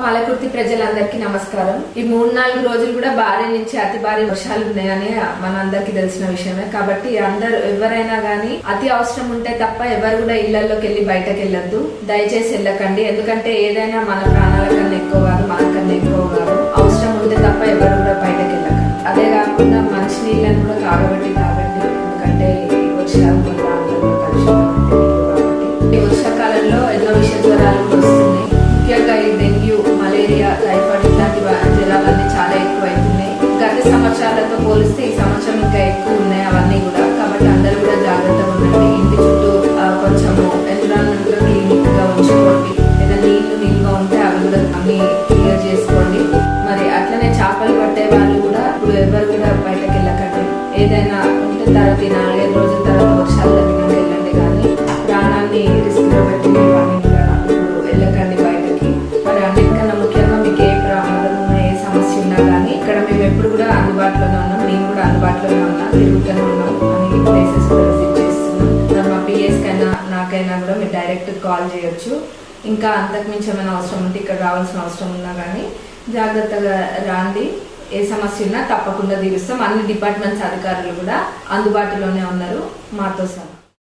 పాలకుర్తి ప్రజలందరికీ నమస్కారం. ఈ మూడు నాలుగు రోజులు కూడా భారీ నుంచి అతి భారీ వర్షాలు ఉన్నాయని మనందరికీ తెలిసిన విషయమే. కాబట్టి అందరు ఎవరైనా గానీ అతి అవసరం ఉంటే తప్ప ఎవరు కూడా ఇళ్ళలోకి వెళ్ళి బయటకు వెళ్ళొద్దు దయచేసి వెళ్ళకండి. ఎందుకంటే ఏదైనా మన ప్రాణాల కన్నా ఎక్కువ కాదు మనకన్నా ఎక్కువ కాదు అవసరం ఉంటే తప్ప ఎవరు కూడా బయటకు వెళ్ళకండి అదే కాకుండా మంచి నీళ్ళని కూడా కాగబెట్టి తాగండి. ఎందుకంటే ఈ ఈ వర్షాకాలంలో ఎన్నో విష జ్వరాలు వస్తున్నాయి. ముఖ్యంగా గతంతో పోలిస్తే ఈ సంవత్సరం ఇంకా ఎక్కువ ఉన్నాయి. అవన్నీ కూడా కాబట్టి అందరూ కూడా జాగ్రత్తగా ఉండండి. ఇంటి చుట్టూ కొంచెం కొంచెము ఎన్విరాన్మెంట్గా క్లీనిక్గా ఉంచుకోండి. లేదా నీళ్ళు నిల్వ ఉంటే అవి కూడా అన్ని క్లియర్ చేసుకోండి మేము ఎప్పుడు కూడా అందుబాటులోనే ఉన్నాం నేను కూడా అందుబాటులోనే ఉన్నా తిరుగుతూనే ఉన్నాం అన్ని ప్లేసెస్ కూడా విజిట్ చేస్తున్నాం. మా పిఎస్ కైనా నాకైనా కూడా మీరు డైరెక్ట్ కాల్ చేయొచ్చు. ఇంకా అంతకుమించి ఏమైనా అవసరం ఉంటే ఇక్కడ రావాల్సిన అవసరం ఉన్నా కానీ జాగ్రత్తగా రాండి. ఏ సమస్య ఉన్నా తప్పకుండా తీరుస్తాం. అన్ని డిపార్ట్మెంట్స్ అధికారులు కూడా అందుబాటులోనే ఉన్నారు. మాతో సహా.